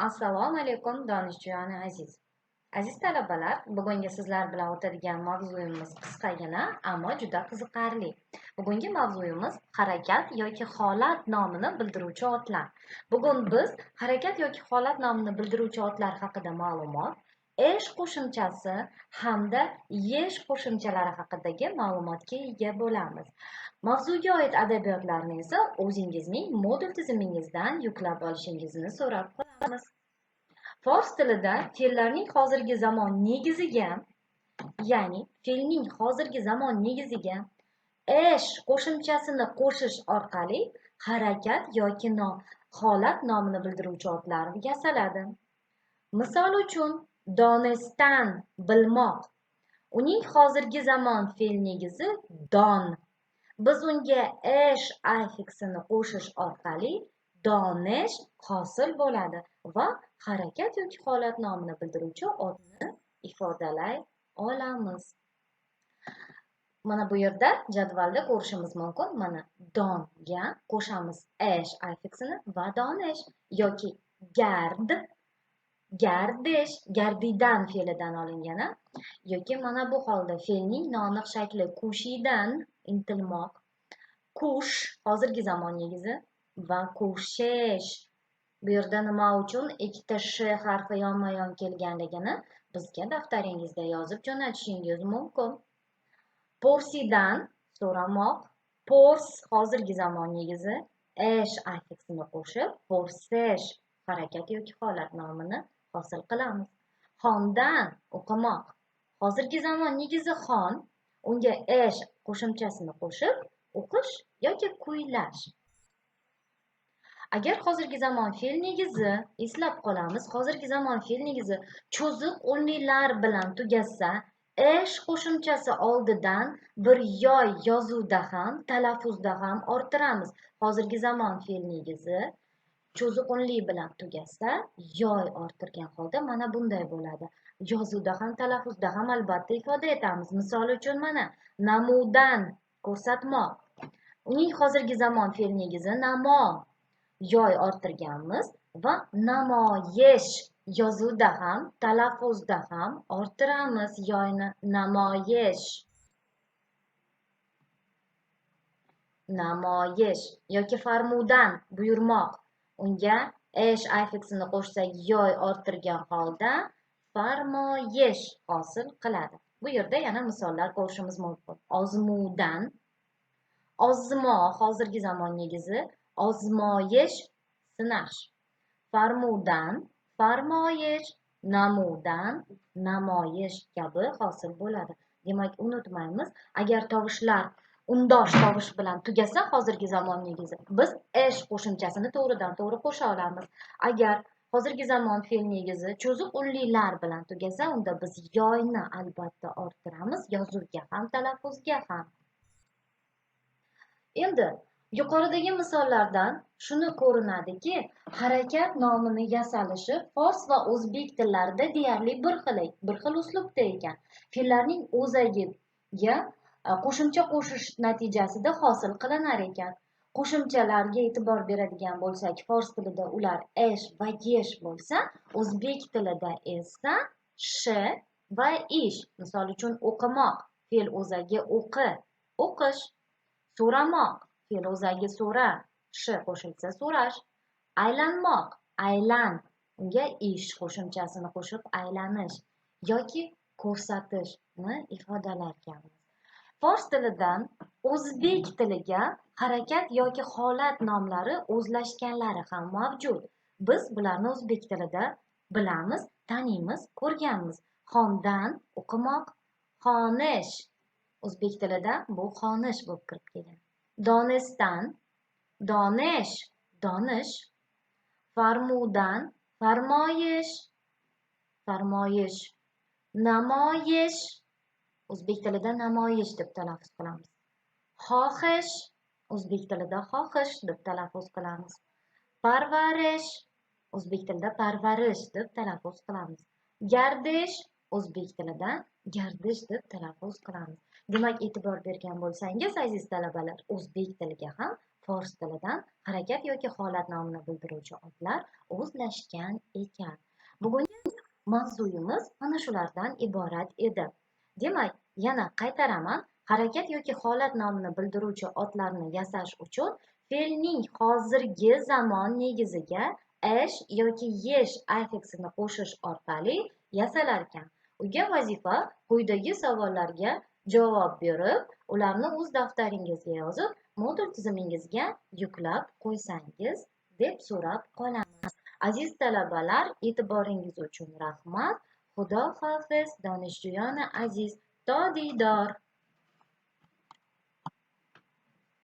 Assalomu alaykum donishjuyani aziz. Aziz talabalar, bugungi sizlar bilan o'tadigan mavzuyimiz qisqagina, ammo juda qiziqarli. Bugungi mavzuyimiz harakat yoki holat nomini bildiruvchi otlar. Bugun biz harakat yoki holat nomini bildiruvchi otlar haqida ma'lumot, esh qo'shimchasi hamda yesh qo'shimchalari haqidagi ma'lumotga ega bo'lamiz. Mavzuga oid adabiyotlarni esa o'zingizning modul tizimingizdan yuklab olishingizni so'rab qolamiz. Fors tilida fe'llarning hozirgi zamon negiziga, ya'ni fe'lning hozirgi zamon negiziga esh qo'shimchasini qo'shish orqali harakat yoki holat nomini bildiruvchi otlar yasaladi. Misol uchun, donestan bilmoq. Uning hozirgi zamon fe'l negizi don. Biz unga esh affiksini qo'shish orqali donish hosil bo'ladi va harakat yoki holat nomini bildiruvchi otni ifodalay olamiz. Mana bu yerda jadvalda ko'rishimiz mumkin. Mana donga qo'shamiz esh affiksini va donish yoki gard gardish gardidan fe'lidan olingan yoki mana bu holda fe'lning noaniq shakli kushidan intilmoq kush hozirgi zamon negizi va kushesh bu yerda nima uchun ikkita sh harfi yonma yon kelganligini bizga daftaringizda yozib jo'natishingiz mumkin. Porsidan so'ramoq. Pors hozirgi zamon negizi esh affiksini qo'shib porsesh harakat yoki holat nomini hosil qilamiz. Xondan o'qimoq. Hozirgi zamon negizi xon. Unga esh qo'shimchasini qo'shib o'qish yoki kuylash. Agar hozirgi zamon fe'l negizi eslab qolamiz hozirgi zamon fe'l negizi cho'ziq o'nlilar bilan tugasa esh qo'shimchasi oldidan bir yoy yozuvda ham talaffuzda ham orttiramiz. Hozirgi zamon fe'l negizi cho'ziq o'nli bilan tugasa yoy orttirgan holda mana bunday bo'ladi. Yozuvda ham talaffuzda ham albatta ifoda etamiz. Misol uchun mana namudan ko'rsatmoq. Uning hozirgi zamon fe'l negizi namo yoy orttirganmiz va namoyish yozuvda ham talaffuzda ham orttiramiz yoyni namoyish. Namoyish yoki farmudan buyurmoq. Unga esh affiksini qo'shsak yoy orttirgan holda farmoyish hosil qiladi. Bu yerda yana misollar ko'rishimiz mumkin. Ozmudan ozmo hozirgi zamon negizi ozmoyish sinash. Farmudan farmoyish namudan namoyish kabi hosil bo'ladi. Demak unutmaymiz agar tovushlar undosh tovush bilan tugasa hozirgi zamon negizi biz esh qo'shimchasini to'g'ridan to'g'ri qo'sha olamiz. Agar hozirgi zamon fe'l negizi cho'ziq unlilar bilan tugasa unda biz yoyni albatta orttiramiz yozuvga ham talaffuzga ham. Endi yuqoridagi misollardan shuni ko'rinadiki harakat nomini yasalishi fors va o'zbek tillarida deyarli bir xil bir xil uslubda ekan. Fe'llarning o'zagiga e, qo'shimcha qo'shish natijasida hosil qilinar ekan. Qo'shimchalarga e'tibor beradigan bo'lsak fors tilida ular esh va yesh bo'lsa o'zbek tilida esa sh va ish. Misol uchun o'qimoq fe'l o'zagi o'qi o'qish so'ramoq. Fe'l o'zagi so'ra sh qo'shilsa so'rash. Aylanmoq aylan. Unga ish qo'shimchasini qo'shib aylanish yoki ko'rsatishni ifodalarkanmiz. Fors tilidan o'zbek tiliga harakat yoki holat nomlari o'zlashganlari ham mavjud. Biz bularni o'zbek tilida bilamiz taniymiz ko'rganmiz. Xondan o'qimoq xonish. O'zbek tilida bu xonish bo'lib kirib keladi. Donestan donish donish farmudan farmoyish farmoyish namoyish o'zbek tilida namoyish deb talaffuz qilamiz. Xohish o'zbek tilida xohish deb talaffuz qilamiz. Parvarish o'zbek tilida parvarish deb talaffuz qilamiz. Gardish o'zbek tilida gardish deb talaffuz qilamiz. Demak e'tibor bergan bo'lsangiz aziz talabalar o'zbek tiliga ham fors tilidan harakat yoki holat nomini bildiruvchi otlar o'zlashgan ekan. Bugungi mavzuyimiz mana shulardan iborat edi. Demak yana qaytaraman harakat yoki holat nomini bildiruvchi otlarni yasash uchun fe'lning hozirgi zamon negiziga ish yoki yesh affiksini qo'shish orqali yasalar ekan unga vazifa quyidagi savollarga javob berib ularni o'z daftaringizga yozib modul tizimingizga yuklab qo'ysangiz deb so'rab qolamiz. Aziz talabalar e'tiboringiz uchun rahmat. Xudo hafiz donishjuyoni aziz to diydor